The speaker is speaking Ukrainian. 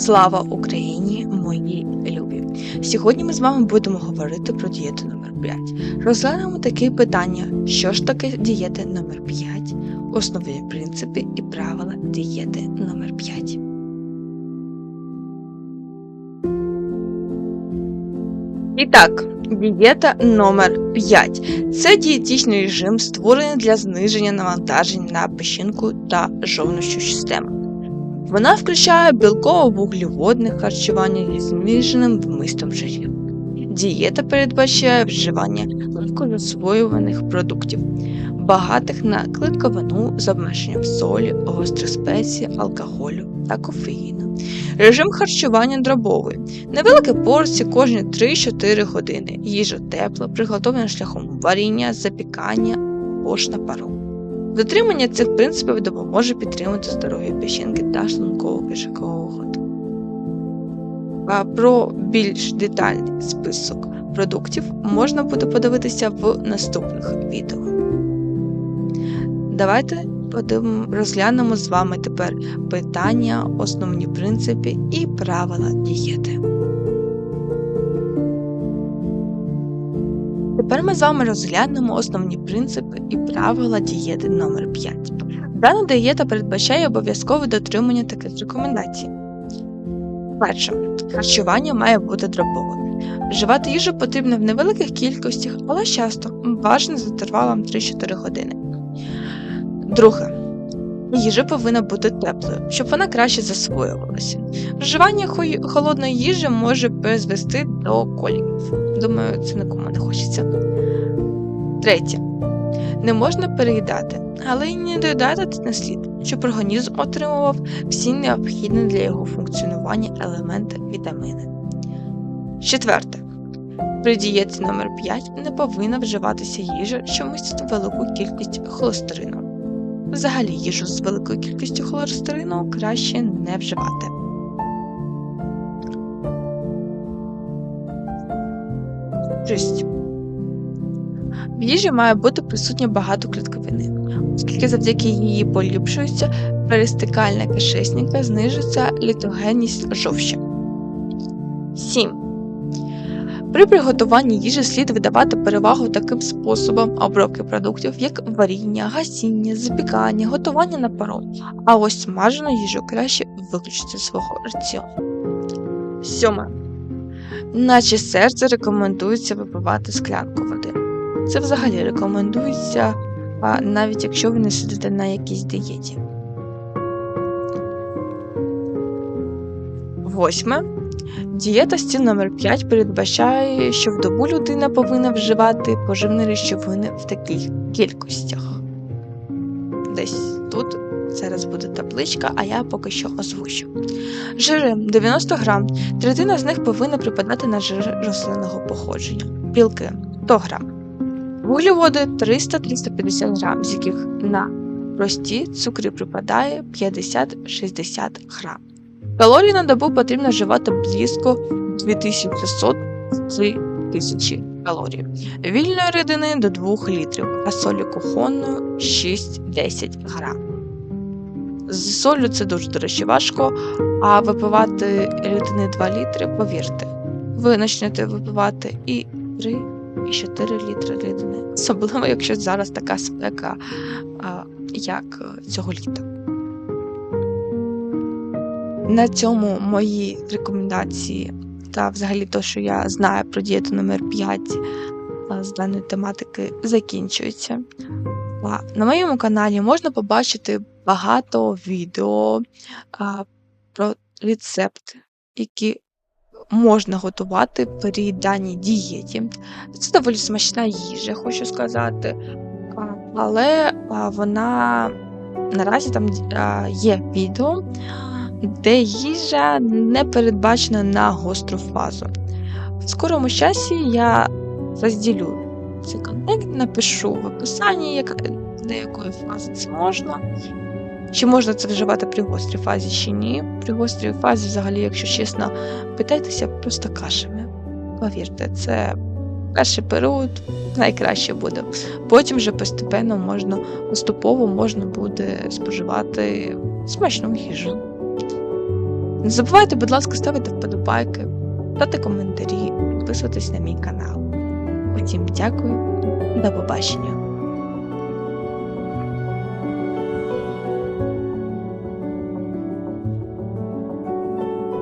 Слава Україні, мої любі! Сьогодні ми з вами будемо говорити про дієту номер 5 Розглянемо такі питання: що ж таке дієти номер 5 основні принципи і правила дієти номер 5 І так, дієта номер 5 Це дієтичний режим, створений для зниження навантажень на печінку та жовнощу систему. Вона включає білково-вуглеводне харчування зі зниженим вмистом жирів. Дієта передбачає вживання легкозасвоюваних продуктів, багатих на клітковину з обмеженням солі, гострих спецій, алкоголю та кофеїну. Режим харчування дробовий. Невеликі порції кожні 3-4 години. Їжа тепла, приготовлена шляхом варіння, запікання або ж на пару. Дотримання цих принципів допоможе підтримати здоров'я печінки та шлунково кишкового ходу. А Про більш детальний список продуктів можна буде подивитися в наступних відео. Давайте розглянемо з вами тепер питання, основні принципи і правила дієти. Тепер ми з вами розглянемо основні принципи і правила дієти номер 5 Дана дієта передбачає обов'язкове дотримання таких рекомендацій. Перше, харчування має бути дробовим. Вживати їжу потрібно в невеликих кількостях, але часто бажано з інтервалом 3-4 години. Друге. Їжа повинна бути теплою, щоб вона краще засвоювалася. Вживання холодної їжі може призвести до коліків. Думаю, це нікому не хочеться. Третє. Не можна переїдати, але й не доїдати на слід, щоб організм отримував всі необхідні для його функціонування елементи вітамини. Четверте. При дієті номер 5 не повинна вживатися їжа, що містить велику кількість холестерину. Взагалі їжу з великою кількістю холестерину краще не вживати. Шість. В їжі має бути присутнє багато клітковини, оскільки завдяки її поліпшується перистикальна кишечника, знижується літогенність жовчі. 7. При приготуванні їжі слід видавати перевагу таким способам обробки продуктів, як варіння, гасіння, запікання, готування на пару, а ось смажену їжу краще виключити з свого раціону. 7. Наче серце рекомендується випивати склянку води. Це взагалі рекомендується, навіть якщо ви не сидите на якійсь дієті. Восьме. Дієта стіл номер 5 передбачає, що в добу людина повинна вживати поживні речовини в таких кількостях. Десь тут зараз буде табличка, а я поки що озвучу. Жири 90 грам, третина з них повинна припадати на жири рослинного походження, білки 100 грам, вуглеводи 300-350 грам, з яких на прості цукри припадає 50-60 грам. Калорій на добу потрібно вживати близько 2500-3000 калорій. Вільної рідини до 2 літрів, а солі кухонної 6-10 грам. З солью це дуже, до речі, важко, а випивати рідини 2 літри, повірте, ви почнете випивати і 3, і 4 літри рідини. Особливо, якщо зараз така спека, як цього літа. На цьому мої рекомендації та взагалі те, що я знаю про дієту номер 5 з даної тематики, закінчуються. На моєму каналі можна побачити багато відео про рецепти, які можна готувати при даній дієті. Це доволі смачна їжа, хочу сказати. Але вона наразі там є відео де їжа не передбачена на гостру фазу. В скорому часі я розділю цей контент, напишу в описанні, як, до якої фази це можна. Чи можна це вживати при гострій фазі, чи ні. При гострій фазі, взагалі, якщо чесно, питайтеся просто кашами. Повірте, це перший період найкраще буде. Потім вже постепенно можна, поступово можна буде споживати смачну їжу. Не забувайте, будь ласка, ставити вподобайки, дати коментарі, підписуватись на мій канал. Утім, дякую, до побачення.